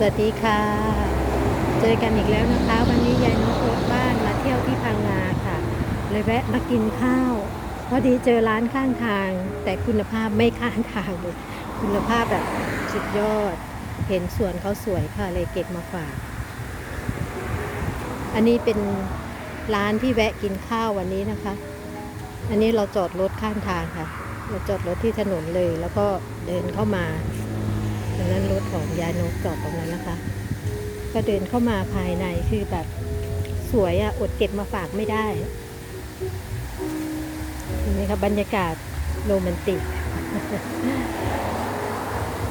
สวัสดีค่ะ เจอกันอีกแล้วนะคะ วันนี้ยายนกรถบ้านมาเที่ยวที่พังงาค่ะ เลยแวะมากินข้าว พอดีเจอร้านข้างทาง แต่คุณภาพไม่ข้างทางเลยคุณภาพแบบสุดยอด เห็นสวนเขาสวยค่ะเลยเก็บมาฝาก อันนี้เป็นร้านที่แวะกินข้าววันนี้นะคะ อันนี้เราจอดรถข้างทางค่ะ เราจอดรถที่ถนนเลยแล้วก็เดินเข้ามาดังนั้นรถ ยานกจอดตรงนั้นนะคะ ก็เดินเข้ามาภายในคือแบบสวยอะอดเก็บมาฝากไม่ได้เห็นไหมคะบรรยากาศโรแมนติก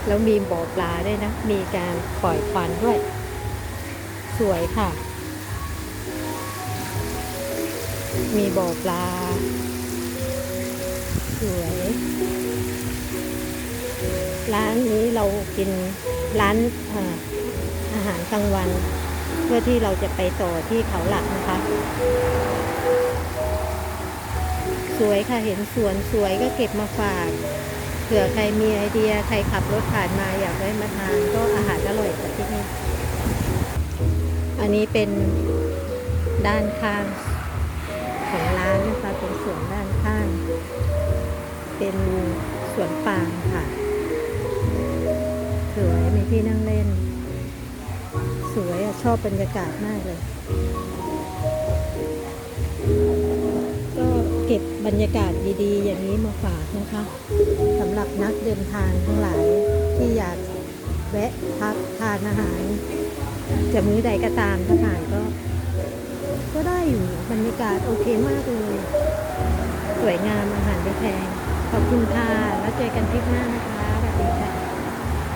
แล้วมีบ่อปลาด้วยนะ มีการปล่อยควันด้วย สวยค่ะ มีบ่อปลา สวย ร้านนี้เรากินร้านอาหารกลางวัน เพื่อที่เราจะไปต่อที่เขาหลักนะคะ สวยค่ะเห็นสวนสวยก็เก็บมาฝากเผื่อใครมีไอเดียใครขับรถผ่านมาอยากได้มาทานก็อาหารอร่อยจากที่นี่ อันนี้เป็นด้านข้างของร้านนะคะเป็นสวนด้านข้าง เป็นสวนปาล์มค่ะ วยมีที่นั่งเล่น สวยอะชอบบรรยากาศมากเลย ก็เก็บบรรยากาศดีๆ อย่างนี้มาฝากนะคะสำหรับนักเดินทางทั้งหลายที่อยากแวะพักทานอาหาร จะมื้อใดก็ตามถ้าผ่านก็ ก็ได้อยู่บรรยากาศโอเคมากเลย สวยงามอาหารไม่แพงขอบคุณค่ะ แล้วเจอกันทริปหน้านะคะสวัสดีค่ะ